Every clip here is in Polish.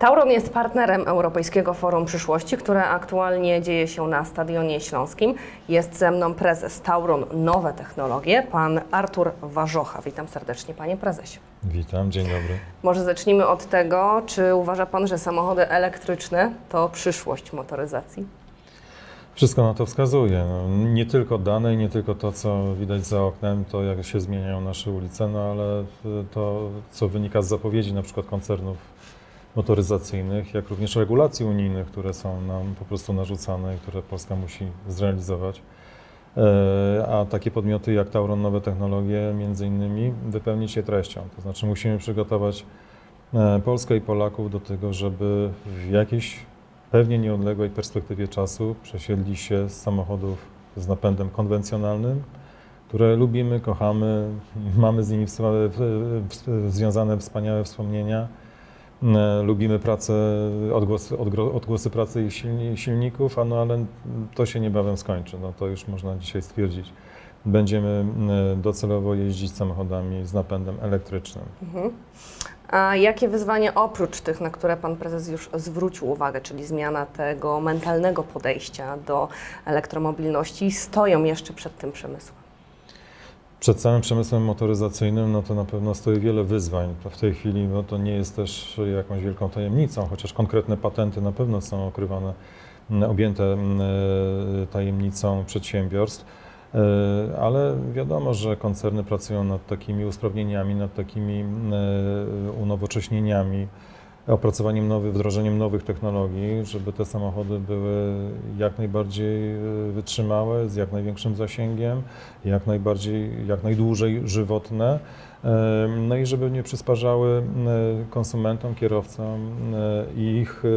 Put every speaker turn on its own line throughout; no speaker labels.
Tauron jest partnerem Europejskiego Forum Przyszłości, które aktualnie dzieje się na Stadionie Śląskim. Jest ze mną prezes Tauron Nowe Technologie, pan Artur Warzocha. Witam serdecznie, panie prezesie.
Witam, dzień dobry.
Może zacznijmy od tego, czy uważa pan, że samochody elektryczne to przyszłość motoryzacji?
Wszystko na to wskazuje. No, nie tylko dane i nie tylko to, co widać za oknem, to jak się zmieniają nasze ulice, no ale to, co wynika z zapowiedzi na przykład koncernów motoryzacyjnych, jak również regulacji unijnych, które są nam po prostu narzucane i które Polska musi zrealizować. E, A takie podmioty jak Tauron Nowe Technologie między innymi wypełnić je treścią. To znaczy musimy przygotować e, Polskę i Polaków do tego, żeby w jakiejś pewnie nieodległej perspektywie czasu przesiedli się z samochodów z napędem konwencjonalnym, które lubimy, kochamy, mamy z nimi związane wspaniałe wspomnienia. E, Lubimy pracę, odgłosy, odgłosy pracy silników, a no ale to się niebawem skończy, no to już można dzisiaj stwierdzić. Będziemy e, docelowo jeździć samochodami z napędem elektrycznym.
Mhm. A jakie wyzwania oprócz tych, na które pan prezes już zwrócił uwagę, czyli zmiana tego mentalnego podejścia do elektromobilności, stoją jeszcze przed tym przemysłem?
Przed całym przemysłem motoryzacyjnym no to na pewno stoi wiele wyzwań. To w tej chwili no to nie jest też jakąś wielką tajemnicą, chociaż konkretne patenty na pewno są okrywane, m, objęte m, e, tajemnicą przedsiębiorstw. E, Ale wiadomo, że koncerny pracują nad takimi usprawnieniami, nad takimi m, e, unowocześnieniami, opracowaniem nowych, wdrożeniem nowych technologii, żeby te samochody były jak najbardziej e, wytrzymałe, z jak największym zasięgiem, jak najbardziej, jak najdłużej żywotne. E, No i żeby nie przysparzały e, konsumentom, kierowcom e, i ich e,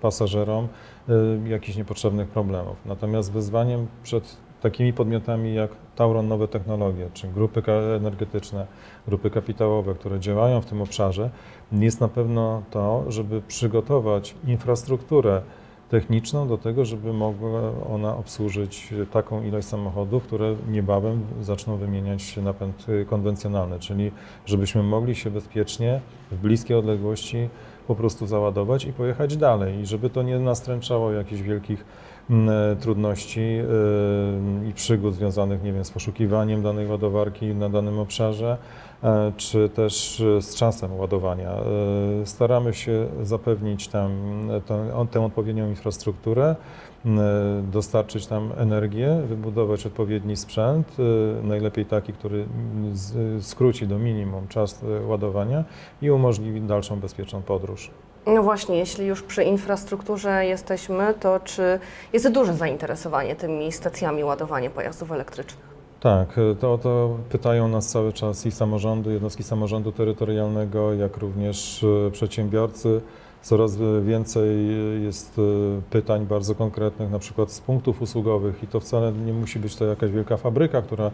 pasażerom e, jakichś niepotrzebnych problemów. Natomiast wyzwaniem przed takimi podmiotami jak Tauron Nowe Technologie, czy grupy energetyczne, grupy kapitałowe, które działają w tym obszarze, jest na pewno to, żeby przygotować infrastrukturę techniczną do tego, żeby mogła ona obsłużyć taką ilość samochodów, które niebawem zaczną wymieniać napęd konwencjonalny, czyli żebyśmy mogli się bezpiecznie w bliskiej odległości po prostu załadować i pojechać dalej. I żeby to nie nastręczało jakichś wielkich trudności y, i przygód związanych, nie wiem, z poszukiwaniem danej ładowarki na danym obszarze, e, czy też e, z czasem ładowania. E, Staramy się zapewnić tam e, tę, tę odpowiednią infrastrukturę, e, dostarczyć tam energię, wybudować odpowiedni sprzęt, e, najlepiej taki, który skróci do minimum czas e, ładowania i umożliwi dalszą bezpieczną podróż.
No właśnie, jeśli już przy infrastrukturze jesteśmy, to czy jest duże zainteresowanie tymi stacjami ładowania pojazdów elektrycznych?
Tak, to, to pytają nas cały czas i samorządy, jednostki samorządu terytorialnego, jak również e, przedsiębiorcy. Coraz e, więcej e, jest e, pytań bardzo konkretnych, na przykład z punktów usługowych i to wcale nie musi być to jakaś wielka fabryka, która,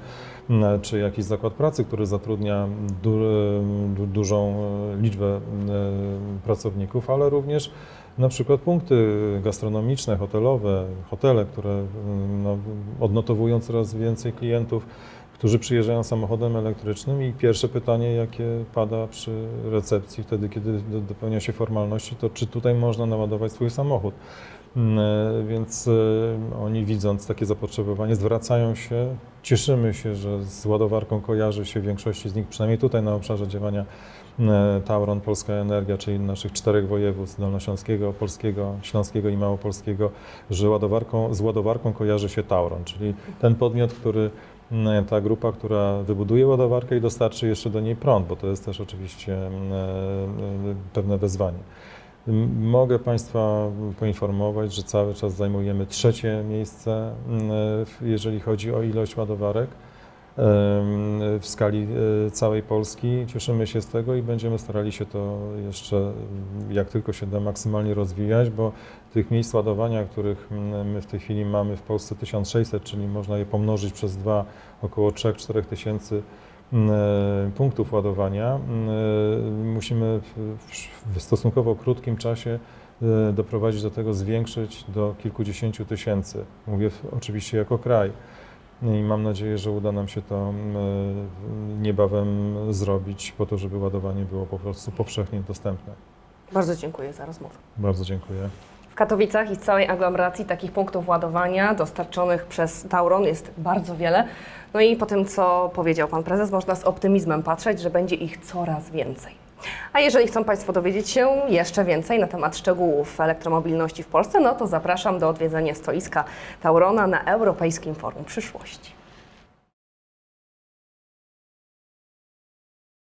czy jakiś zakład pracy, który zatrudnia du, du, dużą liczbę pracowników, ale również na przykład punkty gastronomiczne, hotelowe, hotele, które no, odnotowują coraz więcej klientów, którzy przyjeżdżają samochodem elektrycznym i pierwsze pytanie, jakie pada przy recepcji wtedy, kiedy do- dopełnia się formalności, to czy tutaj można naładować swój samochód. Mm, e, Więc e, oni widząc takie zapotrzebowanie zwracają się. Cieszymy się, że z ładowarką kojarzy się większości z nich, przynajmniej tutaj na obszarze działania e, Tauron, Polska Energia, czyli naszych czterech województw, Dolnośląskiego, Polskiego, Śląskiego i Małopolskiego, że ładowarką, z ładowarką kojarzy się Tauron, czyli ten podmiot, który ta grupa, która wybuduje ładowarkę i dostarczy jeszcze do niej prąd, bo to jest też oczywiście e, e, pewne wezwanie. Mogę Państwa poinformować, że cały czas zajmujemy trzecie miejsce, jeżeli chodzi o ilość ładowarek w skali e, całej Polski. Cieszymy się z tego i będziemy starali się to jeszcze, m, jak tylko się da, maksymalnie rozwijać, bo tych miejsc ładowania, których m, my w tej chwili mamy w Polsce 1600, czyli można je pomnożyć przez dwa, około 3-4 tysięcy m, e, punktów ładowania, e, musimy w, stosunkowo krótkim czasie doprowadzić do tego, zwiększyć do kilkudziesięciu tysięcy. Mówię oczywiście jako kraj. I mam nadzieję, że uda nam się to e, niebawem zrobić, po to, żeby ładowanie było po prostu powszechnie dostępne.
Bardzo dziękuję za rozmowę.
Bardzo dziękuję.
W Katowicach i w całej aglomeracji takich punktów ładowania dostarczonych przez Tauron jest bardzo wiele. No i po tym, co powiedział Pan Prezes, można z optymizmem patrzeć, że będzie ich coraz więcej. A jeżeli chcą Państwo dowiedzieć się jeszcze więcej na temat szczegółów elektromobilności w Polsce, no to zapraszam do odwiedzenia stoiska Taurona na Europejskim Forum Przyszłości.